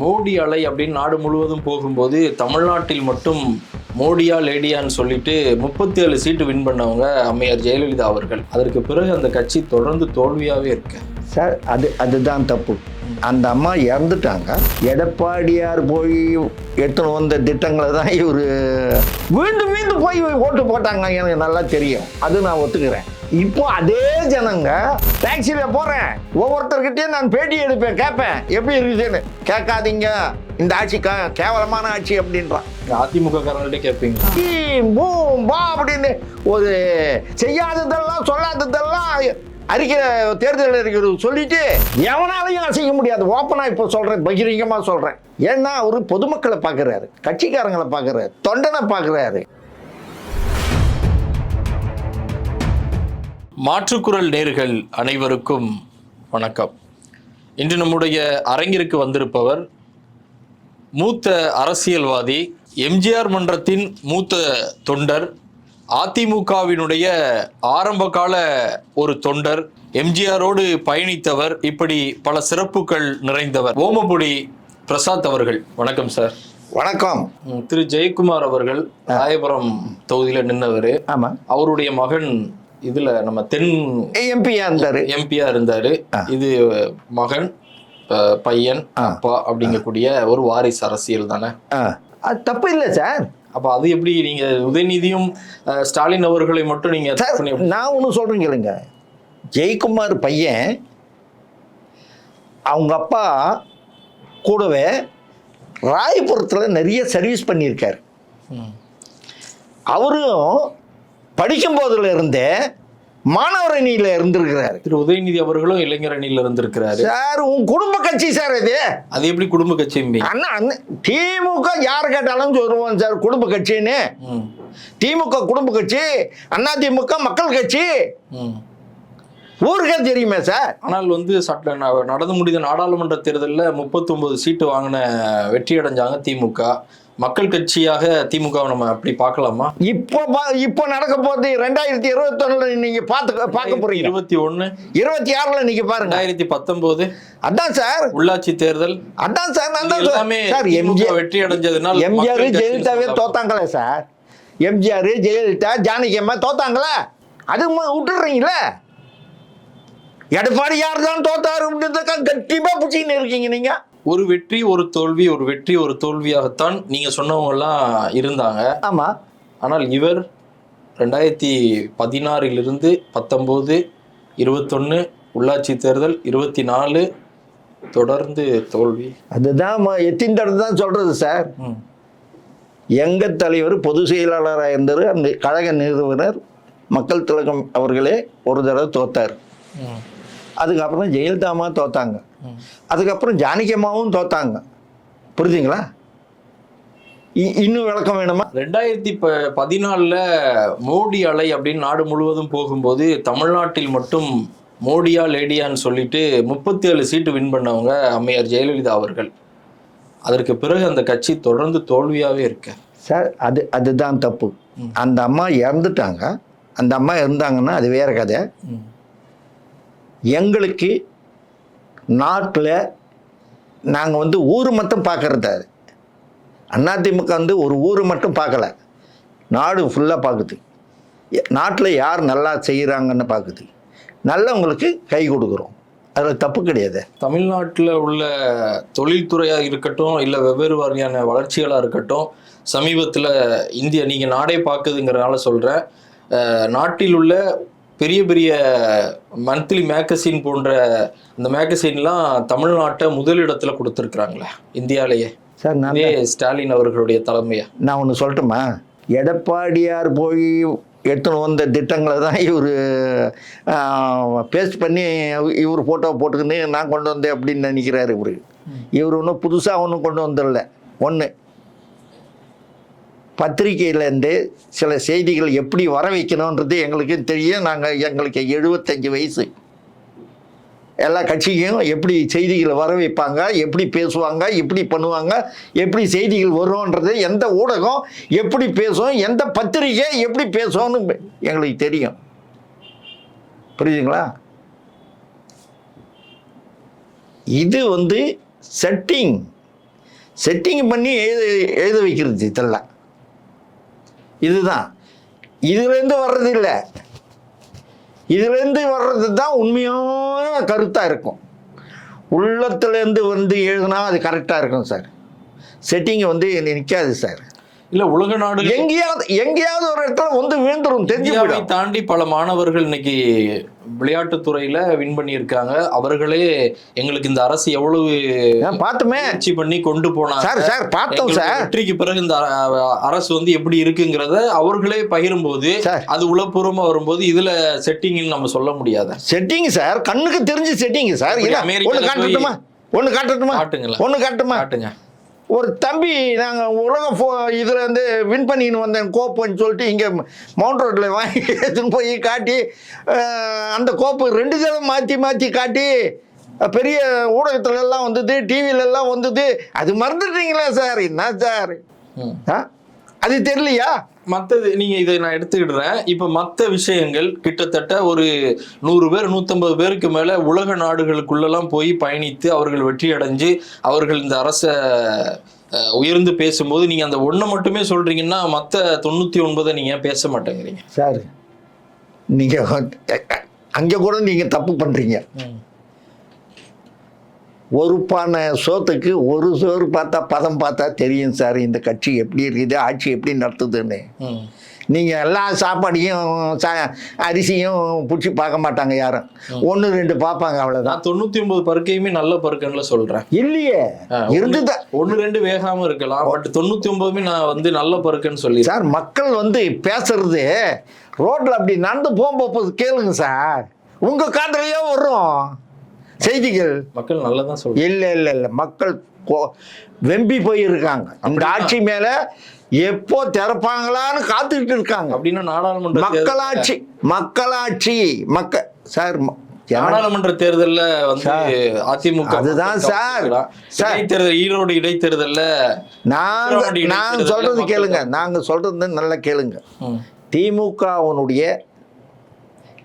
மோடி அலை அப்படின்னு நாடு முழுவதும் போகும்போது தமிழ்நாட்டில் மட்டும் மோடியா லேடியான்னு சொல்லிட்டு முப்பத்தி ஏழு சீட்டு வின் பண்ணவங்க அம்மையார் ஜெயலலிதா அவர்கள். அதற்கு பிறகு அந்த கட்சி தொடர்ந்து தோல்வியாகவே இருக்கு. சார் அது அதுதான் தப்பு. அந்த அம்மா இறந்துட்டாங்க. எடப்பாடியார் போய் எடுத்துன்னு வந்த திட்டங்களை தான் இவர் மீண்டும் மீண்டும் போய் ஓட்டு போட்டாங்க. எனக்கு நல்லா தெரியும். அது நான் ஒத்துக்கிறேன். இப்போ அதே ஜனங்க டாக்ஸியில் போகிறேன் ஒவ்வொருத்தர்கிட்டயும் நான் பேட்டி எடுப்பேன் கேட்பேன். எப்படி இருக்குதுன்னு. கேட்காதீங்க. இந்த ஆட்சி க கேவலமான ஆட்சி அப்படின்றான். அதிமுக காரங்கள்ட்ட கேட்பீங்க. பூம், பா அப்படின்னு ஒரு செய்யாததெல்லாம் சொல்லாததெல்லாம் அறிக்கை தேர்தல் அறிக்கை சொல்லிட்டு எவனாலையும் அசைக்க முடியாது. ஓப்பனா இப்போ சொல்றேன் பகிரங்கமா சொல்றேன். ஏன்னா அவரு பொதுமக்களை பார்க்கறாரு கட்சிக்காரங்களை பார்க்கறாரு தொண்டனை பார்க்கறாரு. மாற்றுக்குரல் நேர்கள் அனைவருக்கும் வணக்கம். இன்று நம்முடைய அரங்கிற்கு வந்திருப்பவர் மூத்த அரசியல்வாதி எம்ஜிஆர் மன்றத்தின் மூத்த தொண்டர் அதிமுகவினுடைய ஆரம்பகால ஒரு தொண்டர் எம்ஜிஆரோடு பயணித்தவர் இப்படி பல சிறப்புகள் நிறைந்தவர் ஓமபுடி பிரசாத் அவர்கள். வணக்கம் சார். வணக்கம். திரு ஜெயக்குமார் அவர்கள் ராயபுரம் தொகுதியில நின்னவர். ஆமா. அவருடைய மகன் இதுல நம்ம தென் எம்பியா இருந்தாரு. எம்பியா இருந்தாரு. இது மகன் பையன் அப்பா அப்படிங்கக்கூடிய ஒரு வாரிசு அரசியல் தானே? ஆ, அது தப்பு இல்லை சார். அப்ப அது எப்படி நீங்க உதயநிதியும் ஸ்டாலின் அவர்களை மட்டும் நீங்க சார் பண்ணி எப்படி- நான் ஒன்று சொல்றேன் கேளுங்க. ஜெயக்குமார் பையன் அவங்க அப்பா கூடவே ராயபுரத்தில் நிறைய சர்வீஸ் பண்ணியிருக்காரு. அவரும் படிக்கும் போதுல இருந்தே மாணவர் அணியில் இருந்திருக்கிறாரு. திரு உதயநிதி அவர்களும் இளைஞர் அணியில இருந்திருக்கிறாரு. சார் உன் குடும்ப கட்சி சார் இது. அது எப்படி குடும்ப கட்சி அண்ணா திமுக யார் கேட்டாலும் சொல்லுவோம் சார் குடும்ப கட்சின்னு. திமுக குடும்ப கட்சி அண்ணா திமுக மக்கள் கட்சி. ஊருக்கே தெரியுமே சார். ஆனால் வந்து சட்ட நடந்து முடிந்த நாடாளுமன்ற தேர்தலில் 39 சீட்டு வாங்கின வெற்றி அடைஞ்சாங்க திமுக. மக்கள் கட்சியாக திமுக நம்ம அப்படி பார்க்கலாமா? இப்போ இப்போ நடக்க போகுது ரெண்டாயிரத்தி இருபத்தொன்னுல நீங்க பார்த்து பார்க்க போறீங்க இருபத்தி ஒண்ணு இருபத்தி ஆறுல நீங்க பாருங்க. ரெண்டாயிரத்தி பத்தொன்பது. அதான் சார். உள்ளாட்சி தேர்தல். அதான் சார் நான் எல்லாமே. சார் எம்ஜிஆர் வெற்றி அடைஞ்சதுனால் எம்ஜிஆர் ஜெயலலிதாவே. தோத்தாங்களே சார். எம்ஜிஆர் ஜெயலலிதா ஜானகி அம்மா தோத்தாங்களே? அது விட்டுடுறீங்களே? எடப்பாடி யார் தான் தோத்தாரு அப்படின்றதுக்கா கட்டிப்பா பிடிச்சின்னு இருக்கீங்க நீங்க. ஒரு வெற்றி ஒரு தோல்வி ஒரு வெற்றி ஒரு தோல்வியாகத்தான் நீங்க சொன்னவங்க எல்லாம் இருந்தாங்க. ஆமா. ஆனால் இவர் ரெண்டாயிரத்தி பதினாறிலிருந்து பத்தொம்போது இருபத்தொன்னு உள்ளாட்சி தேர்தல் இருபத்தி நாலு தொடர்ந்து தோல்வி. அதுதான் எத்தனை தடவை தான் சொல்றது சார். ம். எங்க தலைவர் பொதுச் செயலாளராக இருந்தார் அந்த கழக நிறுவனர் மக்கள் திலகம் அவர்களே ஒரு தடவை தோத்தார். அதுக்கப்புறம் ஜெயலலிதா அம்மா தோத்தாங்க. அதுக்கப்புறம் ஜானகி அம்மாவும் தோத்தாங்க. புரியுதுங்களா இ- இன்னும் விளக்கம் வேணுமா? ரெண்டாயிரத்தி ப பதினாலில் மோடி அலை அப்படின்னு நாடு முழுவதும் போகும்போது தமிழ்நாட்டில் மட்டும் மோடியா லேடியான்னு சொல்லிட்டு முப்பத்தி ஏழு சீட்டு வின் பண்ணவங்க அம்மையார் ஜெயலலிதா அவர்கள். அதற்கு பிறகு அந்த கட்சி தொடர்ந்து தோல்வியாவே இருக்கு. சார் அது அதுதான் தப்பு. அந்த அம்மா இறந்துட்டாங்க. அந்த அம்மா இருந்தாங்கன்னா அது வேற கதை. எங்களுக்கு நாட்டில் நாங்கள் வந்து ஊர் மட்டும் பார்க்கறது அது. அதிமுக வந்து ஒரு ஊர் மட்டும் பார்க்கல நாடு ஃபுல்லாக பார்க்குது நாட்டில் யார் நல்லா செய்கிறாங்கன்னு பார்க்குது நல்லவங்களுக்கு கை கொடுக்குறோம். அதில் தப்பு கிடையாது. தமிழ்நாட்டில் உள்ள தொழில்துறையாக இருக்கட்டும் இல்லை வெவ்வேறு வகையான வளர்ச்சிகளாக இருக்கட்டும் சமீபத்தில் இந்தியா நீங்கள் நாடே பார்க்குதுங்கிறனால சொல்கிறேன் நாட்டில் உள்ள பெரிய பெரிய மந்த்லி மேகசின் போன்ற அந்த மேகசின்லாம் தமிழ்நாட்டை முதலிடத்துல கொடுத்துருக்குறாங்களே இந்தியாவிலேயே சார் நான் ஸ்டாலின் அவர்களுடைய தலைமையா? நான் ஒன்று சொல்லட்டுமா? எடப்பாடியார் போய் எடுத்துன்னு வந்த திட்டங்களை தான் இவர் பேஸ்ட் பண்ணி இவர் ஃபோட்டோ போட்டுக்கின்னு நான் கொண்டு வந்தேன் அப்படின்னு நினைக்கிறாரு இவர். இவர் ஒன்றும் புதுசாக ஒன்றும் கொண்டு வந்துடல ஒன்று பத்திரிக்கையிலேருந்து சில செய்திகள் எப்படி வர வைக்கணுன்றது எங்களுக்கு தெரியும் நாங்கள் எங்களுக்கு எழுபத்தஞ்சு வயசு. எல்லா கட்சியும் எப்படி செய்திகளை வர வைப்பாங்க எப்படி பேசுவாங்க எப்படி பண்ணுவாங்க எப்படி செய்திகள் வரும்ன்றது எந்த ஊடகம் எப்படி பேசும் எந்த பத்திரிகை எப்படி பேசும்னு எங்களுக்கு தெரியும். புரியுதுங்களா? இது வந்து செட்டிங் செட்டிங் பண்ணி எழுத எழுத வைக்கிறது இதெல்லாம். இதுதான். இதுலேருந்து வர்றது இல்லை. இதுலேருந்து வர்றது தான் உண்மையான கருத்தாக இருக்கும். உள்ளத்துலேருந்து வந்து எழுதுனா அது கரெக்டாக இருக்கும் சார் செட்டிங் வந்து நிற்காது சார் இல்ல உலக நாடுகள் எங்கேயாவது எங்கேயாவது ஒரு இடத்துல வந்து விழுந்துரும் தெரிஞ்சு தாண்டி பல மாணவர்கள் இன்னைக்கு விளையாட்டுத் துறையில வின் பண்ணியிருக்காங்க. அவர்களே எங்களுக்கு இந்த அரசு எவ்வளவு பார்த்துமே பண்ணி கொண்டு போனாங்க. சார் சார் பார்த்தோம் சார். வெற்றிக்கு பிறகு இந்த அரசு வந்து எப்படி இருக்குங்கிறத அவர்களே பகிரும்போது சார். அது உளப்பூர்வமா வரும்போது இதுல செட்டிங் நம்ம சொல்ல முடியாத. Setting sir. கண்ணுக்கு தெரிஞ்சு செட்டிங் சார். ஒன்று காட்டட்டுமா? ஒன்று காட்டட்டுமா. ஒன்று காட்டுமா காட்டுங்க. ஒரு தம்பி நாங்கள் உலக ஃபோ இதில் வந்து வின் பண்ணின்னு வந்தேன் கோப்புன்னு சொல்லிட்டு இங்கே மவுண்ட் ரோட்டில் வாங்கி எடுத்துன்னு போய் காட்டி அந்த கோப்பு ரெண்டு தடவை மாற்றி மாற்றி காட்டி பெரிய ஊடகத்துல எல்லாம் வந்தது டிவியில எல்லாம் வந்தது. அது மறந்துட்டீங்களா சார் என்ன சார். ஆ? அது தெரியலையா? மத்தது நீங்க இதை நான் எடுத்துக்கிடுறேன். இப்ப மத்த விஷயங்கள் கிட்டத்தட்ட ஒரு நூறு பேர் நூத்தம்பது பேருக்கு மேல உலக நாடுகளுக்குள்ளெல்லாம் போய் பயணித்து அவர்கள் வெற்றி அடைஞ்சு அவர்கள் இந்த அரச உயர்ந்து பேசும்போது நீங்க அந்த ஒண்ணை மட்டுமே சொல்றீங்கன்னா மத்த தொண்ணூத்தி ஒன்பதை நீங்க ஏன் பேச மாட்டேங்கிறீங்க? சார் நீங்கள் அங்கே கூட நீங்கள் தப்பு பண்ணுறீங்க ஒரு பானை சோத்துக்கு ஒரு சோறு பார்த்தா பதம் பார்த்தா தெரியும் சார். இந்த கட்சி எப்படி இருக்குது ஆட்சி எப்படி நடத்துதுன்னு. நீங்கள் எல்லா சாப்பாடையும் சா அரிசியும் பிடிச்சி பார்க்க மாட்டாங்க யாரும். ஒன்று ரெண்டு பார்ப்பாங்க அவ்வளோதான் தொண்ணூத்தி ஒன்பது பருக்கையுமே நல்ல பருக்கன்ல சொல்றேன். இல்லையே. ஆ, இருந்துதான் ஒண்ணு ரெண்டு வேகாம இருக்கலாம். பட் தொண்ணூத்தி ஒன்பதுமே நான் வந்து நல்ல பருக்குன்னு சொல்லி சார் மக்கள் வந்து பேசுறது ரோட்டில் அப்படி நடந்து போகும்போது கேளுங்க சார். உங்கள் காதுலயே வரும். செய்திகள். மக்கள் நல்லதான் சொல்றேன் இல்லை இல்லை இல்லை. மக்கள் வெம்பி போயிருக்காங்க. இந்த ஆட்சி மேல எப்போ திறப்பாங்களான்னு காத்துக்கிட்டு இருக்காங்க. அப்படின்னா நாடாளுமன்ற மக்களாட்சி மக்களாட்சி மக்க சார் நாடாளுமன்ற தேர்தல்ல வந்து அதிமுக அதுதான் சார். இடைத்தேர்தல் ஈரோடு இடைத்தேர்தல்ல நாங்க விக்கிரவாண்டி நாங்க இடைத்தேர்தல்ல சொல்றது கேளுங்க. நாங்க சொல்றது நல்லா கேளுங்க. திமுகவினுடைய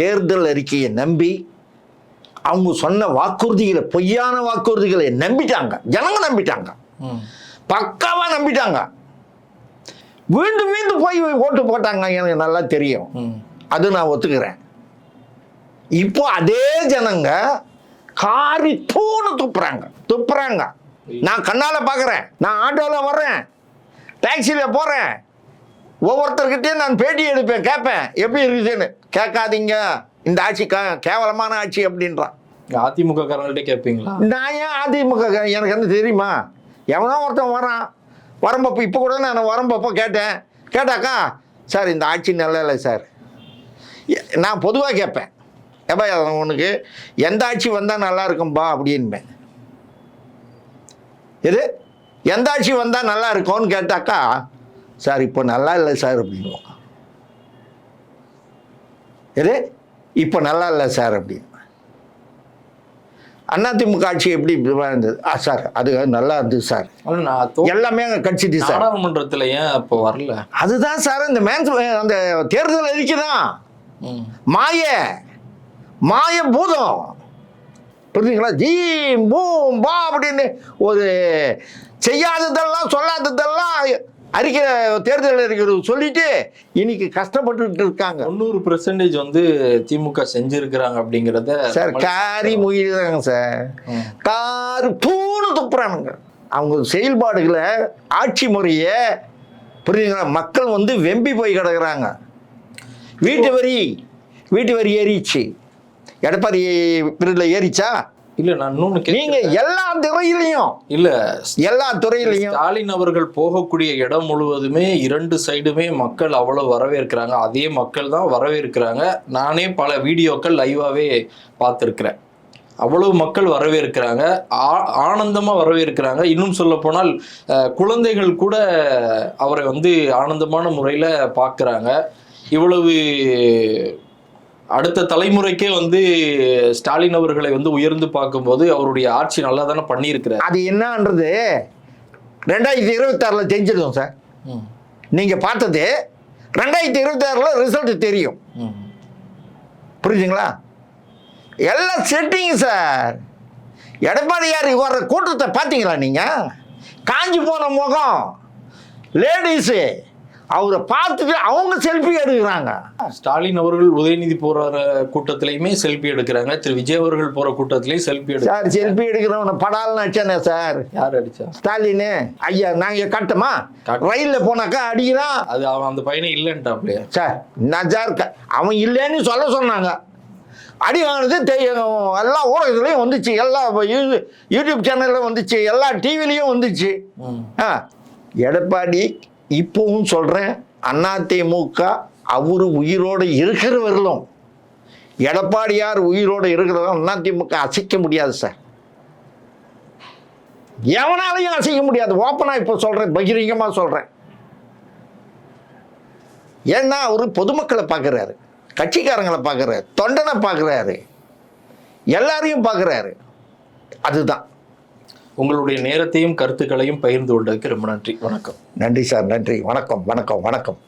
தேர்தல் அறிக்கையை நம்பி அவங்க சொன்ன வாக்குறுதிகளை பொய்யான வாக்குறுதிகளை நம்பிட்டாங்க. ஜனங்க நம்பிட்டாங்க. ம். பக்காவா நம்பிட்டாங்க. மீண்டும் மீண்டும் போய் ஓட்டு போட்டாங்க எனக்கு நல்லா தெரியும். அது நான் ஒத்துக்கிறேன். இப்போ அதே ஜனங்க காரி தூணு துப்புறாங்க. துப்புறாங்க. நான் கண்ணால பார்க்குறேன் நான் ஆட்டோவில் வர்றேன். டாக்ஸியில் போகிறேன் ஒவ்வொருத்தர்கிட்டயும் நான் பேட்டி எடுப்பேன் கேட்பேன். எப்படி இருக்குதுன்னு. கேட்காதீங்க. இந்த ஆட்சி க கேவலமான ஆட்சி அப்படின்றான். அதிமுக காரங்கள்ட்ட கேட்பீங்களா? நான் ஏன் அதிமுக எனக்கு என்ன தெரியுமா? எவனோ ஒருத்தன் வரான். வரம்பப்போ இப்போ கூட நான் வரம்பப்போ கேட்டேன். கேட்டாக்கா சார் இந்த ஆட்சி நல்லா இல்லை சார். நான் பொதுவாக கேட்பேன். ஏப்பா உனக்கு எந்த ஆட்சி வந்தால் நல்லா இருக்கும்பா? அப்படின்பேன். இது எந்த ஆட்சி வந்தால் நல்லா இருக்கும்னு கேட்டாக்கா சார் இப்போ நல்லா இல்லை சார் அப்படின்வாங்க எது? இப்போ நல்லா இல்லை சார் அப்படின்னு அதிமுக ஆட்சி எப்படி இருந்தது? ஆ சார் அது நல்லா இருந்தது சார். எல்லாமே கட்சிட்டு சார். நாடாளுமன்றத்துல ஏன் அப்போ வரல? அதுதான் சார் இந்த மேன்ஸ் அந்த தேர்தல் அறிக்கை தான். மாய மாய பூதம். புரியுதுங்களா ஜீ பூம் பா அப்படின்னு ஒரு செய்யாததெல்லாம் சொல்லாததெல்லாம் அறிக்கை தேர்தல் அறிக்கை சொல்லிட்டு இன்னைக்கு கஷ்டப்பட்டுட்டு இருக்காங்க. தொண்ணூறு பெர்சன்டேஜ் வந்து திமுக செஞ்சிருக்கிறாங்க அப்படிங்கிறத சார் காரி முகிடுறாங்க சார். காரு பூணு துப்புறானுங்க. அவங்க செயல்பாடுகளை ஆட்சி முறையை புரியுதுங்களா? மக்கள் வந்து வெம்பி போய் கிடக்குறாங்க. வீட்டு வரி வீட்டு வரி ஏறிச்சு எடப்பாடி பீரியட்ல ஏறிச்சா இல்ல நான் இன்னொன்னு நீங்க. எல்லா துறையிலையும் இல்ல எல்லா துறையிலையும். ஸ்டாலின் அவர்கள் போகக்கூடிய இடம் முழுவதுமே இரண்டு சைடுமே மக்கள் அவ்வளவு வரவேற்கிறாங்க. அதே மக்கள் தான் வரவேற்கிறாங்க. நானே பல வீடியோக்கள் லைவாவே பார்த்துருக்கிறேன். அவ்வளவு மக்கள் வரவேற்கிறாங்க. ஆ- ஆனந்தமா வரவேற்கிறாங்க. இன்னும் சொல்ல போனால் குழந்தைகள் கூட அவரை வந்து ஆனந்தமான முறையில பார்க்கறாங்க. இவ்வளவு அடுத்த தலைமுறைக்கே வந்து ஸ்டாலின் அவர்களை வந்து உயர்ந்து பார்க்கும்போது அவருடைய ஆட்சி நல்லா தானே பண்ணியிருக்கிறார். அது என்னன்றது ரெண்டாயிரத்தி இருபத்தாறில் தெரிஞ்சிடும் சார். ம், நீங்க பார்த்தது ரெண்டாயிரத்தி இருபத்தாறில் ரிசல்ட் தெரியும். ம். புரியுதுங்களா எல்லாம் செட்டிங் சார். எடப்பாடியார் வர்ற கூட்டத்தை பார்த்தீங்களா நீங்கள் காஞ்சி போன முகம். லேடிஸு அவரை பார்த்துட்டு அவங்க செல்ஃபி எடுக்கிறாங்க. ஸ்டாலின் அவர்கள் உதயநிதி போற கூட்டத்திலையுமே செல்ஃபி எடுக்கிறாங்க. திரு விஜய் அவர்கள் போற கூட்டத்திலையும் செல்ஃபி எடுக்க சார் செல்ஃபி எடுக்கிறவனை படால்னு அடிச்சானே சார்? யார் அடிச்சா? ஸ்டாலினு. ஐயா நாங்கள் கட்டமா? காட்டு. ரயிலில் போனாக்கா அடிக்கிறான் அது அவன் அந்த பையனே இல்லைன்ட்டாப்லையா? சார் நஜார் க- அவன் இல்லைன்னு சொல்ல சொன்னாங்க. அடி வாங்கினது எல்லா ஊடகத்துலேயும் வந்துச்சு. எல்லா யூடியூப் சேனலில் வந்துச்சு. எல்லா டிவிலையும் வந்துச்சு. ஆ எடப்பாடி இப்போவும் சொல்கிறேன் அதிமுக அவர் உயிரோடு இருக்கிறவர்களும் எடப்பாடியார் உயிரோடு இருக்கிறவங்க அதிமுக அசைக்க முடியாது சார். எவனாலையும் அசைக்க முடியாது. ஓப்பனாக இப்போ சொல்கிறேன் பகிரங்கமாக சொல்கிறேன் ஏன்னா அவர் பொதுமக்களை பார்க்குறாரு கட்சிக்காரங்களை பார்க்குறாரு தொண்டனை பார்க்குறாரு எல்லாரையும் பார்க்குறாரு அதுதான். உங்களுடைய நேரத்தையும் கருத்துக்களையும் பகிர்ந்து கொண்டதுக்கு ரொம்ப நன்றி. வணக்கம். நன்றி சார் நன்றி. வணக்கம் வணக்கம் வணக்கம்.